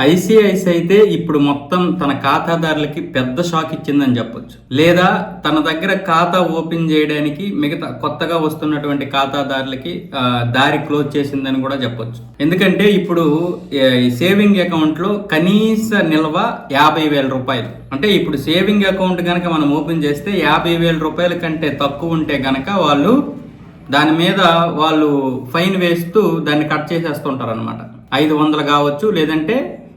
ICICI అయితే ఇప్పుడు మొత్తం తన ఖాతాదారులకి పెద్ద షాక్ ఇచ్చిందని చెప్పొచ్చు. లేదా తన దగ్గర ఖాతా ఓపెన్ చేయడానికి మిగతా కొత్తగా వస్తున్నటువంటి ఖాతాదారులకి దారి క్లోజ్ చేసిందని కూడా చెప్పొచ్చు. ఎందుకంటే ఇప్పుడు ఈ సేవింగ్ అకౌంట్లో కనీస నిల్వ యాభై వేల రూపాయలు. అంటే ఇప్పుడు సేవింగ్ అకౌంట్ కనుక మనం ఓపెన్ చేస్తే యాభై వేల రూపాయల కంటే తక్కువ ఉంటే గనక వాళ్ళు దాని మీద వాళ్ళు ఫైన్ వేస్తూ దాన్ని కట్ చేసేస్తుంటారు అనమాట ఐదు వందలు కావచ్చు లేదంటే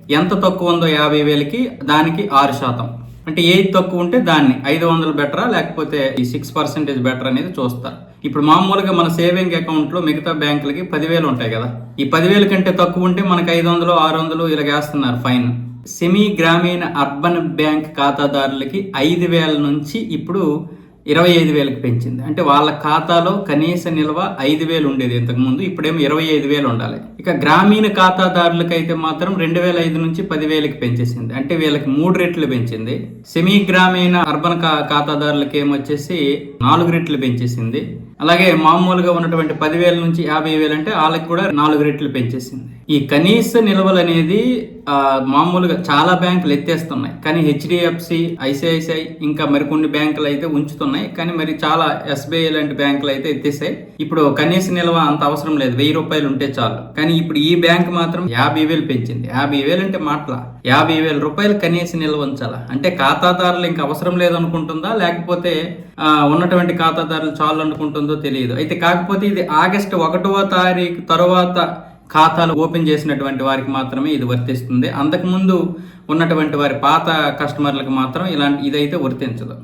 ఎంత తక్కువ ఉందో యాభై వేలకి దానికి ఆరు శాతం. అంటే ఏది తక్కువ ఉంటే దాన్ని. ఐదు వందలు బెటరా లేకపోతే ఈ సిక్స్ పర్సెంటేజ్ బెటర్ అనేది చూస్తారు ఇప్పుడు మామూలుగా మన సేవింగ్ అకౌంట్లో మిగతా బ్యాంకులకి పదివేలు ఉంటాయి కదా. ఈ పదివేల కంటే తక్కువ ఉంటే మనకి ఐదు వందలు ఆరు వందలు ఇలా వేస్తున్నారు ఫైన్. సెమీ గ్రామీణ అర్బన్ బ్యాంక్ ఖాతాదారులకి ఐదు వేల నుంచి ఇప్పుడు ఇరవై ఐదు వేలకు పెంచింది. అంటే వాళ్ళ ఖాతాలో కనీస నిల్వ ఐదు వేలు ఉండేది ఇంతకు ముందు ఇప్పుడేమో ఇరవై ఐదు వేలు ఉండాలి. ఇక గ్రామీణ ఖాతాదారులకు అయితే మాత్రం రెండు వేల ఐదు నుంచి పదివేలకి పెంచేసింది. అంటే వీళ్ళకి మూడు రెట్లు పెంచింది. సెమీ గ్రామీణ అర్బన్ ఖాతాదారులకు ఖాతాదారులకి ఏమొచ్చేసి నాలుగు రెట్లు పెంచేసింది. అలాగే మామూలుగా ఉన్నటువంటి పదివేల నుంచి యాభై వేలు అంటే వాళ్ళకి కూడా నాలుగు రెట్లు పెంచేసింది. ఈ కనీస నిల్వలు అనేది మామూలుగా చాలా బ్యాంకులు ఎత్తేస్తున్నాయి. కానీ హెచ్డిఎఫ్సి ఐసిఐసిఐ ఇంకా మరికొన్ని బ్యాంకులు అయితే ఉంచుతున్నాయి. కానీ మరి చాలా ఎస్బీఐ లాంటి బ్యాంకులు అయితే ఎత్తేసాయి. ఇప్పుడు కనీస నిల్వ అంత అవసరం లేదు. వెయ్యి రూపాయలు ఉంటే చాలు. కానీ ఇప్పుడు ఈ బ్యాంక్ మాత్రం యాభై వేలు పెంచింది. యాభై వేలు అంటే మాటల. యాభై వేల రూపాయలు కనీస నిల్వ ఉంచాలా? అంటే ఖాతాదారులు ఇంకా అవసరం లేదనుకుంటుందా? లేకపోతే ఉన్నటువంటి ఖాతాదారులు చాలు అనుకుంటుందో తెలియదు. అయితే కాకపోతే ఇది ఆగస్టు ఒకటవ తారీఖు తర్వాత ఖాతాలు ఓపెన్ చేసినటువంటి వారికి మాత్రమే ఇది వర్తిస్తుంది. అంతకుముందు ఉన్నటువంటి వారి పాత కస్టమర్లకు మాత్రం ఇలాంటి ఇదైతే వర్తించదు.